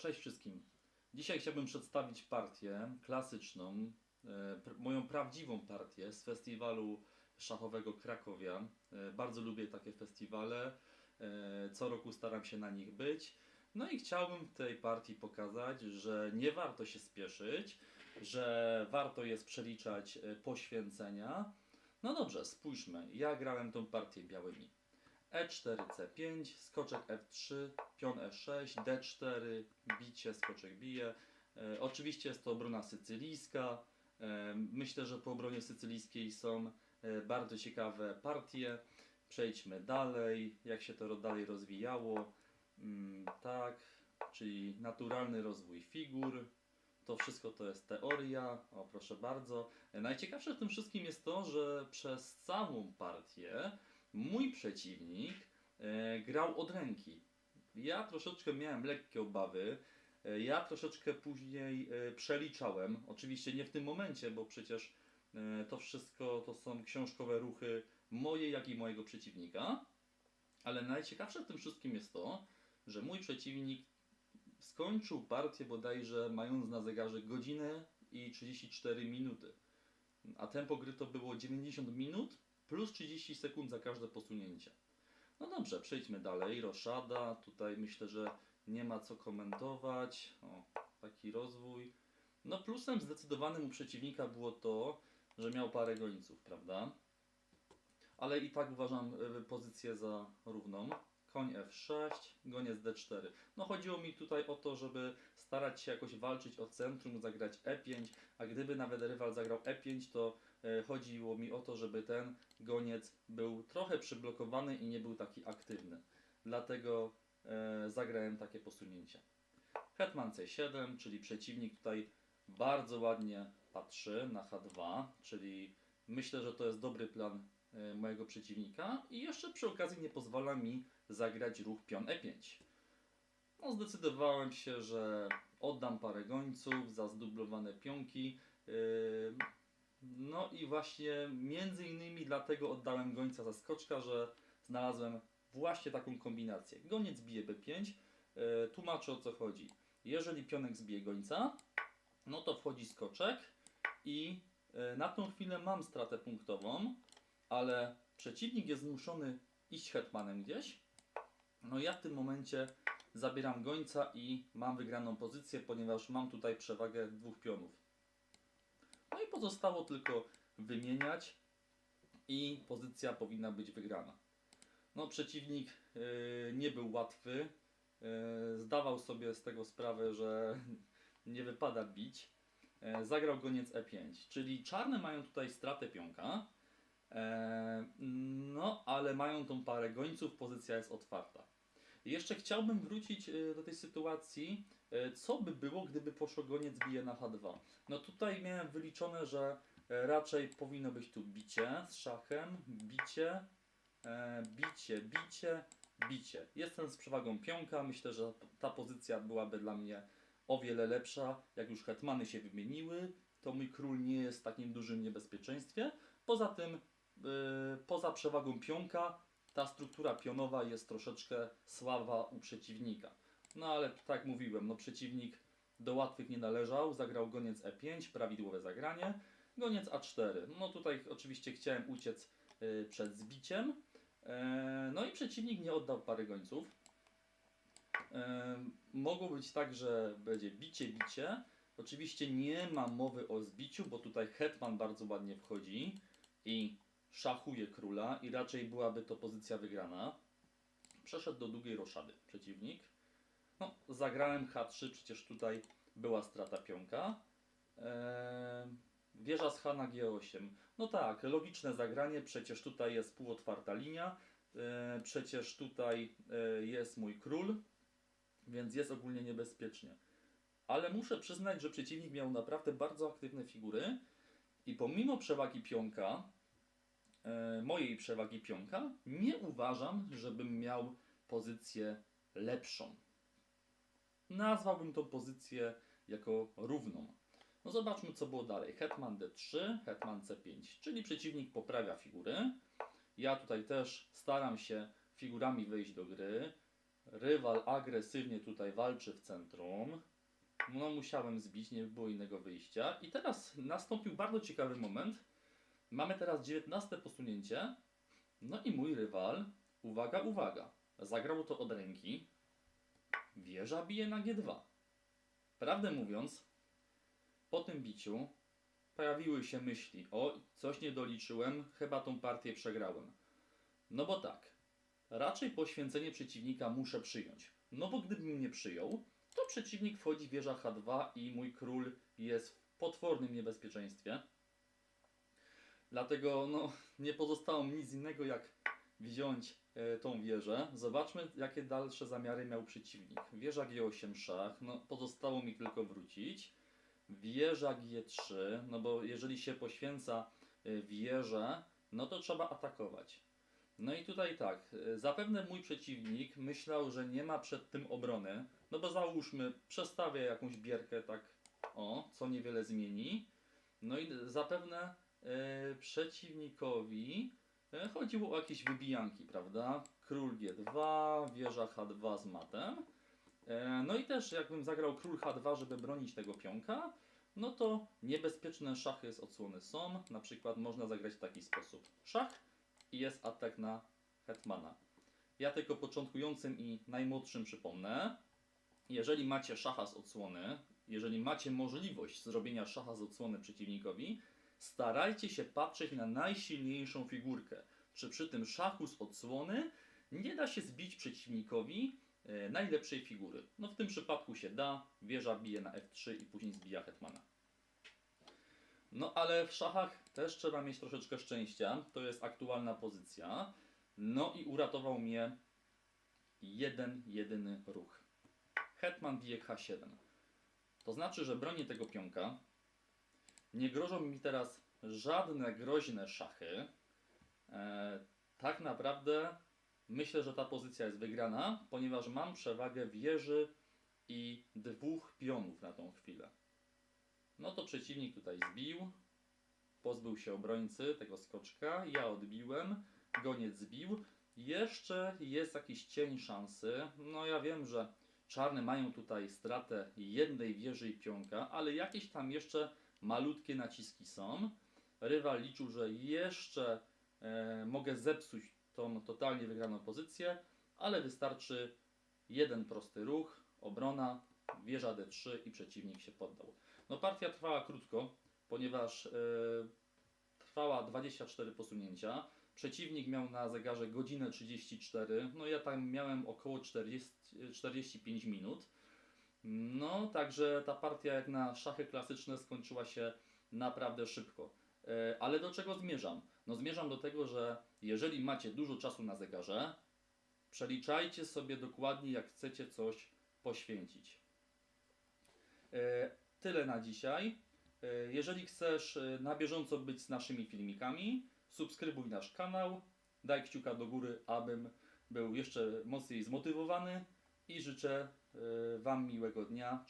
Cześć wszystkim. Dzisiaj chciałbym przedstawić partię klasyczną, e, moją prawdziwą partię z festiwalu szachowego Krakowia. E, Bardzo lubię takie festiwale. e, Co roku staram się na nich być. No i chciałbym w tej partii pokazać, że nie warto się spieszyć, że warto jest przeliczać poświęcenia. No dobrze, spójrzmy. Ja grałem tą partię białymi. E E4, C5, skoczek F3, pion E6, D4, bicie, skoczek bije. E, oczywiście jest to obrona sycylijska. E, myślę, że po obronie sycylijskiej są e, bardzo ciekawe partie. Przejdźmy dalej, jak się to dalej rozwijało. Mm, tak, czyli naturalny rozwój figur. To wszystko to jest teoria. O, proszę bardzo. E, Najciekawsze w tym wszystkim jest to, że przez całą partię mój przeciwnik e, grał od ręki. Ja troszeczkę miałem lekkie obawy. E, ja troszeczkę później e, przeliczałem. Oczywiście nie w tym momencie, bo przecież e, to wszystko to są książkowe ruchy moje, jak i mojego przeciwnika. Ale najciekawsze w tym wszystkim jest to, że mój przeciwnik skończył partię bodajże mając na zegarze godzinę i 34 minuty. A tempo gry to było 90 minut plus 30 sekund za każde posunięcie. No dobrze, przejdźmy dalej. Roszada, tutaj myślę, że nie ma co komentować. O, taki rozwój. No plusem zdecydowanym u przeciwnika było to, że miał parę gońców, prawda? Ale i tak uważam y, pozycję za równą. Koń F6, goniec D4. No chodziło mi tutaj o to, żeby starać się jakoś walczyć o centrum, zagrać E5, a gdyby nawet rywal zagrał E5, to e, chodziło mi o to, żeby ten goniec był trochę przyblokowany i nie był taki aktywny. Dlatego e, zagrałem takie posunięcie. Hetman C7, czyli przeciwnik tutaj bardzo ładnie patrzy na H2, czyli myślę, że to jest dobry plan mojego przeciwnika i jeszcze przy okazji nie pozwala mi zagrać ruch pion E5. No zdecydowałem się, że oddam parę gońców za zdublowane pionki. Yy, No i właśnie między innymi dlatego oddałem gońca za skoczka, że znalazłem właśnie taką kombinację. Goniec bije B5. Yy, Tłumaczę o co chodzi. Jeżeli pionek zbije gońca, no to wchodzi skoczek i na tą chwilę mam stratę punktową, ale przeciwnik jest zmuszony iść hetmanem gdzieś. No ja w tym momencie zabieram gońca i mam wygraną pozycję, ponieważ mam tutaj przewagę dwóch pionów. No i pozostało tylko wymieniać i pozycja powinna być wygrana. No przeciwnik yy, nie był łatwy. Yy, zdawał sobie z tego sprawę, że nie wypada bić. Yy, zagrał goniec E5, czyli czarne mają tutaj stratę pionka. E, No, ale mają tą parę gońców, pozycja jest otwarta. Jeszcze chciałbym wrócić e, do tej sytuacji, e, co by było, gdyby poszło goniec bije na H2. No tutaj miałem wyliczone, że raczej powinno być tu bicie z szachem, bicie, bicie, bicie, bicie. Jestem z przewagą pionka, myślę, że ta pozycja byłaby dla mnie o wiele lepsza. Jak już hetmany się wymieniły, to mój król nie jest w takim dużym niebezpieczeństwie. Poza tym, poza przewagą pionka, ta struktura pionowa jest troszeczkę słaba u przeciwnika. No ale tak mówiłem, no przeciwnik do łatwych nie należał, zagrał goniec E5, prawidłowe zagranie, goniec A4. No tutaj oczywiście chciałem uciec y, przed zbiciem, e, no i przeciwnik nie oddał pary gońców. E, Mogło być tak, że będzie bicie, bicie. Oczywiście nie ma mowy o zbiciu, bo tutaj hetman bardzo ładnie wchodzi i szachuje króla i raczej byłaby to pozycja wygrana. Przeszedł do długiej roszady przeciwnik. No, zagrałem H3, przecież tutaj była strata pionka. Eee, wieża z H na G8. No tak, logiczne zagranie, przecież tutaj jest półotwarta linia. Eee, przecież tutaj e, jest mój król, więc jest ogólnie niebezpiecznie. Ale muszę przyznać, że przeciwnik miał naprawdę bardzo aktywne figury i pomimo przewagi pionka, mojej przewagi pionka, nie uważam, żebym miał pozycję lepszą. Nazwałbym tą pozycję jako równą. No zobaczmy, co było dalej. Hetman D3, Hetman C5, czyli przeciwnik poprawia figury. Ja tutaj też staram się figurami wejść do gry. Rywal agresywnie tutaj walczy w centrum. No musiałem zbić, nie było innego wyjścia. I teraz nastąpił bardzo ciekawy moment. Mamy teraz 19 posunięcie. No i mój rywal, uwaga, uwaga, zagrał to od ręki. Wieża bije na G2. Prawdę mówiąc, po tym biciu pojawiły się myśli, o, coś nie doliczyłem, chyba tą partię przegrałem. No bo tak, raczej poświęcenie przeciwnika muszę przyjąć. No bo gdybym nie przyjął, to przeciwnik wchodzi wieża H2 i mój król jest w potwornym niebezpieczeństwie. Dlatego no, nie pozostało mi nic innego jak wziąć e, tą wieżę. Zobaczmy jakie dalsze zamiary miał przeciwnik. Wieża G8 szach, no pozostało mi tylko wrócić. Wieża G3, no bo jeżeli się poświęca e, wieżę, no to trzeba atakować. No i tutaj tak, e, zapewne mój przeciwnik myślał, że nie ma przed tym obrony, no bo załóżmy, przestawię jakąś bierkę tak, o, co niewiele zmieni. No i zapewne przeciwnikowi e, chodziło o jakieś wybijanki, prawda? Król G2, wieża H2 z matem. E, no i też jakbym zagrał król H2, żeby bronić tego pionka, no to niebezpieczne szachy z odsłony są. Na przykład można zagrać w taki sposób. Szach i jest atak na hetmana. Ja tylko początkującym i najmłodszym przypomnę, jeżeli macie szacha z odsłony, jeżeli macie możliwość zrobienia szacha z odsłony przeciwnikowi, starajcie się patrzeć na najsilniejszą figurkę. Czy przy tym szachu z odsłony nie da się zbić przeciwnikowi e, najlepszej figury? No w tym przypadku się da, wieża bije na f3 i później zbija hetmana. No ale w szachach też trzeba mieć troszeczkę szczęścia, to jest aktualna pozycja. No i uratował mnie jeden, jedyny ruch. Hetman bije H7. To znaczy, że bronię tego pionka. Nie grożą mi teraz żadne groźne szachy. E, tak naprawdę myślę, że ta pozycja jest wygrana, ponieważ mam przewagę wieży i dwóch pionów na tą chwilę. No to przeciwnik tutaj zbił, pozbył się obrońcy tego skoczka, ja odbiłem, goniec zbił. Jeszcze jest jakiś cień szansy. No ja wiem, że czarne mają tutaj stratę jednej wieży i pionka, ale jakieś tam jeszcze malutkie naciski są. Rywal liczył, że jeszcze e, mogę zepsuć tą totalnie wygraną pozycję, ale wystarczy jeden prosty ruch, obrona, wieża D3 i przeciwnik się poddał. No partia trwała krótko, ponieważ e, trwała 24 posunięcia. Przeciwnik miał na zegarze godzinę 34, no ja tam miałem około 40, 45 minut. No, także ta partia jak na szachy klasyczne skończyła się naprawdę szybko. E, Ale do czego zmierzam? No zmierzam do tego, że jeżeli macie dużo czasu na zegarze, przeliczajcie sobie dokładnie jak chcecie coś poświęcić. E, Tyle na dzisiaj. E, Jeżeli chcesz na bieżąco być z naszymi filmikami, subskrybuj nasz kanał, daj kciuka do góry, abym był jeszcze mocniej zmotywowany i życzę Wam miłego dnia.